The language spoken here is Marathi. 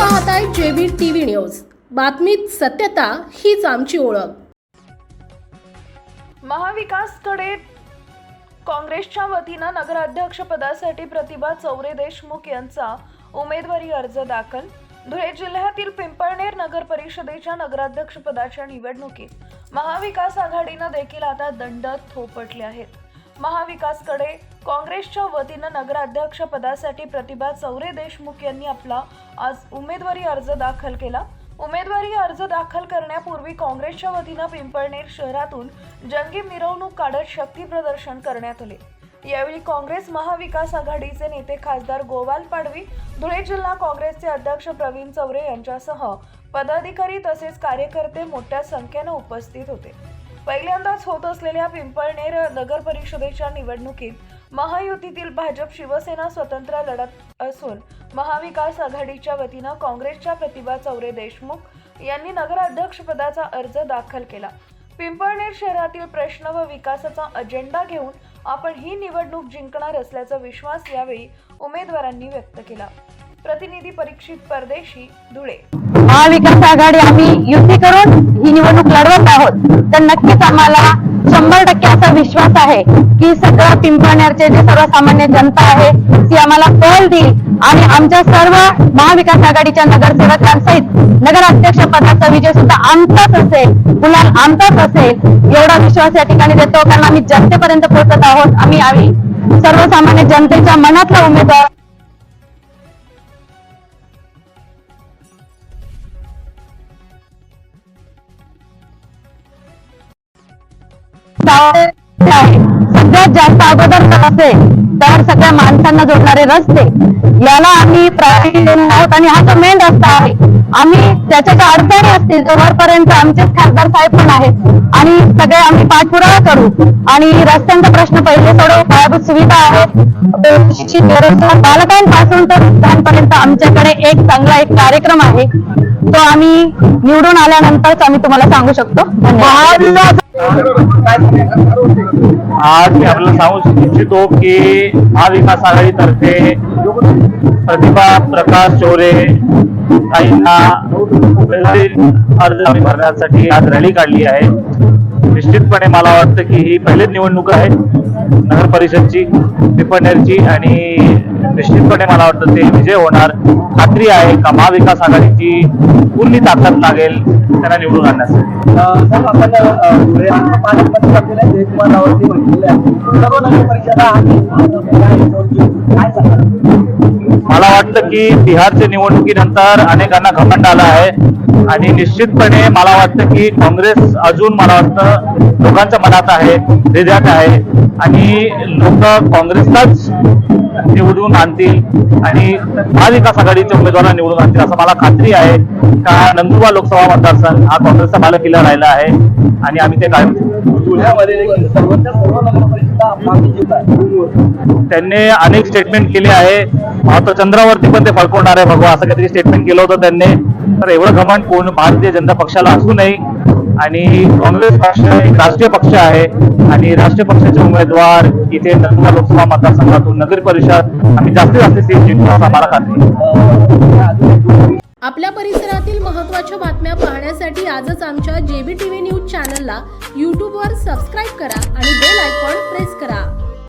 पाहताय जेबी टीव्ही न्यूज. बातमीत सत्यता हीच आमची ओळख. महाविकासकडे काँग्रेसच्या वतीनं नगराध्यक्षपदासाठी प्रतिभा चौरे देशमुख यांचा उमेदवारी अर्ज दाखल. धुळे जिल्ह्यातील पिंपळनेर नगर परिषदेच्या नगराध्यक्षपदाच्या निवडणुकीत महाविकास आघाडीनं देखील आता दंड थोपटले आहेत. महाविकासकडे काँग्रेसच्या वतीनं नगराध्यक्ष पदासाठी प्रतिभा चौरे देशमुख यांनी आपला आज उमेदवारी अर्ज दाखल केला. उमेदवारी अर्ज दाखल करण्यापूर्वी काँग्रेसच्या वतीनं पिंपळनेर शहरातून जंगी मिरवणूक काढत शक्ती प्रदर्शन करण्यात आले. यावेळी काँग्रेस महाविकास आघाडीचे नेते खासदार गोवाल पाडवी धुळे जिल्हा काँग्रेसचे अध्यक्ष प्रवीण चौरे यांच्यासह पदाधिकारी तसेच कार्यकर्ते मोठ्या संख्येनं उपस्थित होते. पहिल्यांदाच होत असलेल्या पिंपळनेर नगर परिषदेच्या निवडणुकीत महायुतीतील भाजप शिवसेना स्वतंत्र लढत असून महाविकास आघाडीच्या वतीनं काँग्रेसच्या प्रतिभा चौरे देशमुख यांनी नगराध्यक्षपदाचा अर्ज दाखल केला. पिंपळनेर शहरातील प्रश्न व विकासाचा अजेंडा घेऊन आपण ही निवडणूक जिंकणार असल्याचा विश्वास यावेळी उमेदवारांनी व्यक्त केला. प्रतिनिधी परीक्षित परदेशी धुळे. महाविकास आघाडी आम्ही युती करून ही निवडणूक लढवत आहोत. तर नक्कीच आम्हाला शंभर टक्के असा विश्वास आहे की सगळं पिंपळनेरचे जे सर्वसामान्य जनता आहे ती आम्हाला कल देईल. आणि आमच्या सर्व महाविकास आघाडीच्या नगरसेवकांसहित नगराध्यक्ष पदाचा विजय सुद्धा आमचाच असेल गुलाल आमचाच असेल एवढा विश्वास या ठिकाणी देतो. कारण आम्ही जनतेपर्यंत पोहोचत आहोत. आम्ही आम्ही सर्वसामान्य जनतेच्या मनातला उमेदवार आहे. सगळ्यात जास्त अगोदर रस्ते तर सगळ्या माणसांना जोडणारे रस्ते. याला आम्ही प्रायोरिटी देणार आहोत आणि हा जो मेन रस्ता आहे आम्ही त्याच्या ज्या अडचणी असतील जवळपर्यंत आमचेच खासदार साहेब पण आहेत. आणि सगळे आम्ही पाठपुरावा करू. आणि रस्त्यांचा प्रश्न पहिले सोडवू पायाभूत सुविधा आहेत. शिक्षित बेरोजगार बालकांपासून तर वृद्धांपर्यंत आमच्याकडे एक चांगला एक कार्यक्रम आहे. तो आम्ही निवडून आल्यानंतरच आम्ही तुम्हाला सांगू शकतो. धन्यवाद. आज मी आपल्याला सांगू इच्छितो की महाविकास आघाडीतर्फे प्रतिभा प्रकाश चोरे ताईंना अर्ज भरण्यासाठी आज रॅली काढली आहे. निश्चितपणे मला वाटतं की ही पहिलीच निवडणूक आहे. नगर परिषदची पिपणेरची आणि निश्चितपणे मला वाटतं ते विजय होणार. खात्री आहे का महाविकास आघाडीची पूर्ण ताकद लागेल त्यांना निवडून आणण्यासाठी? मला वाटतं की बिहारच्या निवडणुकीनंतर अनेकांना घमंड आला आहे. आणि निश्चितपणे मला वाटतं की काँग्रेस अजून मला वाटतं लोकांच्या मनात आहे हृदयात आहे. आणि लोक काँग्रेसलाच निवडून आणतील आणि महाविकास आघाडीच्या उमेदवारांना निवडून आणतील असं मला खात्री आहे. का नंदुरबार लोकसभा मतदारसंघ हा काँग्रेसचा बालेकिल्ला राहिला आहे आणि आम्ही ते कायम त्यांनी अनेक स्टेटमेंट केले आहे. आता चंद्रावरती पण ते फडकवणार आहे. भगवा असं काहीतरी स्टेटमेंट केलं होतं त्यांनी. तर एवढं घमंड कोण? भारतीय जनता पक्षाला असू नये. आणि काँग्रेस पक्ष एक राष्ट्रीय पक्ष आहे. आणि राष्ट्रीय पक्षाचे उमेदवार इथे नंदा लोकसभा मतदारसंघातून नगर परिषद आम्ही जास्तीत जास्त सीट जिंकू आम्हाला खात्री आपल्या परिसरातील महत्त्वाच्या बातम्या पाहण्यासाठी आजच आमच्या जेबी टीव्ही न्यूज चॅनलला यूट्यूबवर सबस्क्राईब करा आणि बेल आयकॉन प्रेस करा.